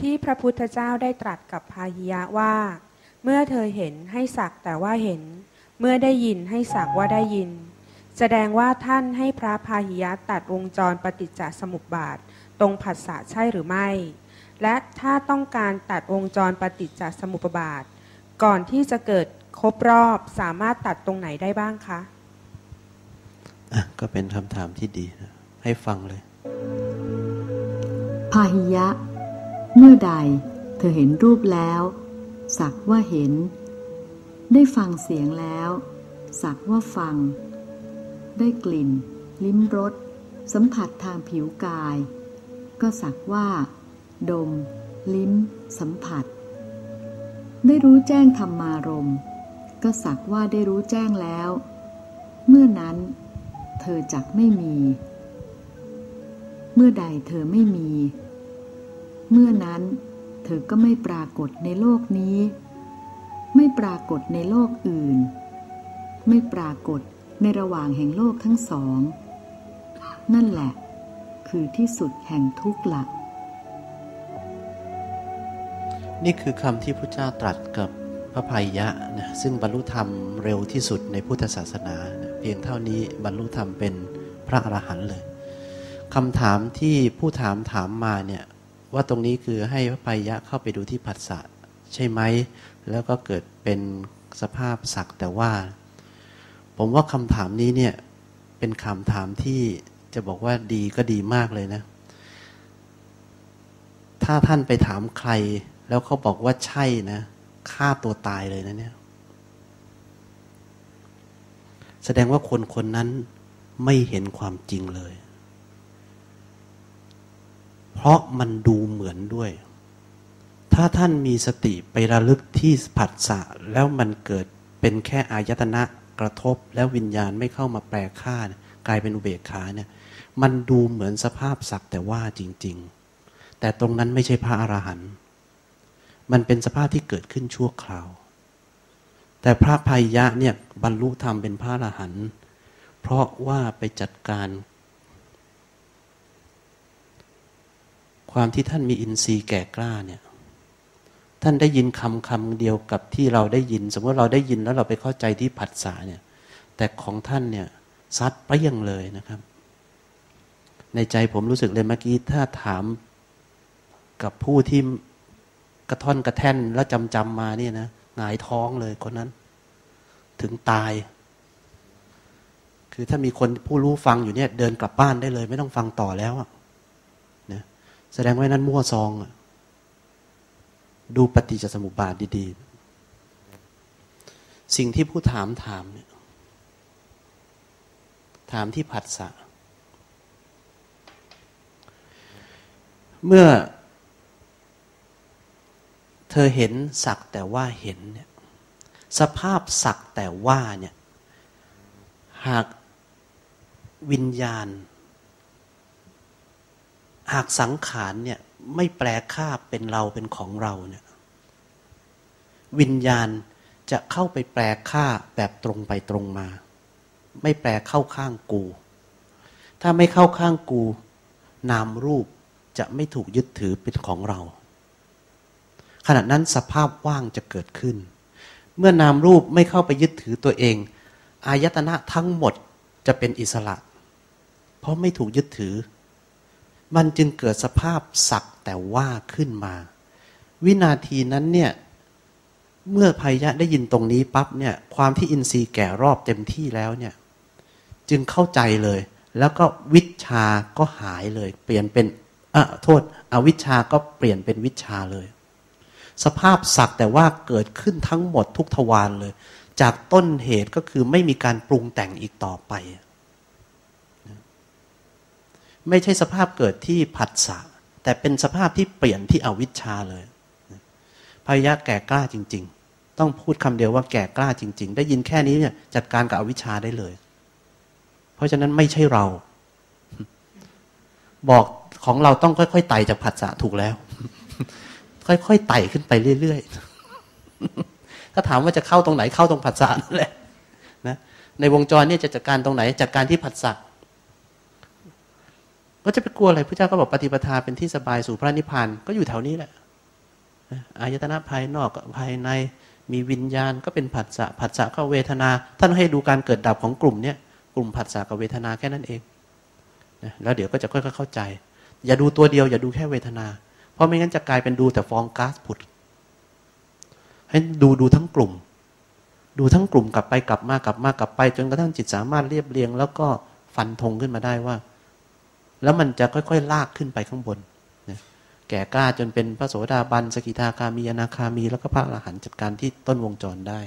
ที่พระพุทธเจ้าได้ตรัสกับพาหิยะว่า เมื่อเธอเห็นให้สักแต่ว่าเห็น เมื่อได้ยินให้สักว่าได้ยิน แสดงว่าท่านให้พระพาหิยะตัดวงจรปฏิจจสมุปบาท ตรงผัสสะใช่หรือไม่ และถ้าต้องการตัดวงจรปฏิจจสมุปบาท ก่อนที่จะเกิดครบรอบสามารถตัดตรงไหนได้บ้างคะอะก็เป็นคำถามที่ดีนะให้ฟังเลยพาหิยะ เมื่อใดเธอเห็นรูปแล้ว สักว่าเห็น ได้ฟังเสียงแล้ว สักว่าฟัง ได้กลิ่น ลิ้มรสสัมผัสทางผิวกาย ก็สักว่า ดม ลิ้ม สัมผัส ได้รู้แจ้งธรรมารมณ์ก็สักว่าได้รู้แจ้งแล้ว เมื่อนั้น เธอจักไม่มี เมื่อใดเธอไม่มี เมื่อนั้นเธอก็ไม่ปรากฏในโลกนี้ ไม่ปรากฏในโลกอื่น ไม่ปรากฏในระหว่างแห่งโลกทั้งสอง นั่นแหละ คือที่สุดแห่งทุกข์หลัก นี่คือคำที่พระเจ้าตรัสกับพระภัยยะนะซึ่งบรรลุธรรมเร็วที่สุดในพุทธศาสนานะเพียงเท่านี้บรรลุธรรมเป็นพระอรหันต์เลยคำถามที่ผู้ถามถามมาเนี่ย ว่าตรงนี้คือให้พระภัยยะเข้าไปดูที่ผัสสะใช่ไหม แล้วก็เกิดเป็นสภาพสักแต่ว่า ผมว่าคำถามนี้เนี่ย เป็นคำถามที่จะบอกว่าดีก็ดีมากเลยนะ ถ้าท่านไปถามใคร แล้วเขาบอกว่าใช่นะฆ่าตัวตายเลยนะเนี่ย แสดงว่าคนคนนั้นไม่เห็นความจริงเลย เพราะมันดูเหมือนด้วย ถ้าท่านมีสติไประลึกที่ผัสสะแล้วมันเกิดเป็นแค่อายตนะกระทบแล้ววิญญาณไม่เข้ามาแปลค่ากลายเป็นอุเบกขาเนี่ย มันดูเหมือนสภาพสักแต่ว่าจริง ๆ แต่ตรงนั้นไม่ใช่พระอรหันต์มันเป็นสภาพที่เกิดขึ้นชั่วคราว แต่พระภัยยะเนี่ยบรรลุธรรมเป็นพระอรหันต์เพราะว่าไปจัดการ ความที่ท่านมีอินทรีย์แก่กล้าเนี่ย ท่านได้ยินคำคำเดียวกับที่เราได้ยิน สมมติเราได้ยินแล้วเราไปเข้าใจที่ผัสสะเนี่ย แต่ของท่านเนี่ยซัดไปยังเลยนะครับ ในใจผมรู้สึกเลยเมื่อกี้ถ้าถามกับผู้ที่กระท่อนกระแท่นแล้วจำจำมาเนี่ยนะหงายท้องเลยคนนั้น ถึงตาย คือถ้ามีคนผู้รู้ฟังอยู่เนี่ย เดินกลับบ้านได้เลย ไม่ต้องฟังต่อแล้วอะนะ แสดงว่านั้นมั่วซอง ดูปฏิจจสมุปบาทดีๆ สิ่งที่ผู้ถามถามเนี่ยถามที่ผัสสะ เมื่อ เธอเห็นสักแต่ว่าเห็นเนี่ยสภาพสักแต่ว่าเนี่ยหากวิญญาณ หากสังขารเนี่ยไม่แปลค่าเป็นเราเป็นของเราเนี่ยวิญญาณจะเข้าไปแปลค่าแบบตรงไปตรงมา ไม่แปลเข้าข้างกู ถ้าไม่เข้าข้างกู นามรูปจะไม่ถูกยึดถือเป็นของเรา ขณะนั้นสภาพว่างจะเกิดขึ้น เมื่อนามรูปไม่เข้าไปยึดถือตัวเอง อายตนะทั้งหมดจะเป็นอิสระ เพราะไม่ถูกยึดถือ มันจึงเกิดสภาพสักแต่ว่าขึ้นมา วินาทีนั้นเนี่ยเมื่อภัยยะได้ยินตรงนี้ปั๊บเนี่ยความที่อินทรีย์แก่รอบเต็มที่แล้วเนี่ยจึงเข้าใจเลย แล้วก็วิชาก็หายเลย เปลี่ยนเป็นอะโทษอวิชาก็เปลี่ยนเป็นวิชาเลย สภาพสักแต่ว่าเกิดขึ้นทั้งหมดทุกทวารเลย จากต้นเหตุก็คือไม่มีการปรุงแต่งอีกต่อไป ไม่ใช่สภาพเกิดที่ผัสสะแต่เป็นสภาพที่เปลี่ยนที่อวิชชาเลยพยะแก่กล้าจริง ๆ ต้องพูดคำเดียวว่าแก่กล้าจริง ๆ ได้ยินแค่นี้เนี่ยจัดการกับอวิชชาได้เลย เพราะฉะนั้นไม่ใช่เรา บอกของเราต้องค่อยๆไต่จากผัสสะถูกแล้ว ค่อยๆไต่ขึ้นไปเรื่อยๆถ้าถามว่าจะเข้าตรงไหนเข้าตรงผัสสะนั่นแหละนะในวงจรเนี่ยจะจัดการตรงไหนจัดการที่ผัสสะ ก็จะไปกลัวอะไรพระเจ้าก็บอกปฏิปทาเป็นที่สบายสู่พระนิพพานก็อยู่แถวนี้แหละอายตนะภายนอกภายในมีวิญญาณก็เป็นผัสสะผัสสะก็เวทนา ท่านให้ดูการเกิดดับของกลุ่มเนี้ยกลุ่มผัสสะกับเวทนาแค่นั้นเองนะแล้วเดี๋ยวก็จะค่อยๆเข้าใจ อย่าดูตัวเดียวอย่าดูแค่เวทนา เพราะไม่งั้นจะกลายเป็นดูแต่ฟองก๊าซผุด ให้ดูดูทั้งกลุ่ม ดูทั้งกลุ่มกลับไปกลับมากลับมากลับไป จนกระทั่งจิตสามารถเรียบเรียง แล้วก็ฟันธงขึ้นมาได้ว่า แล้วมันจะค่อยๆ ลากขึ้นไปข้างบนนะแก่กล้าจนเป็นพระโสดาบัน สกิทาคามีอนาคามี แล้วก็พระอรหันต์จัดการที่ต้นวงจรได้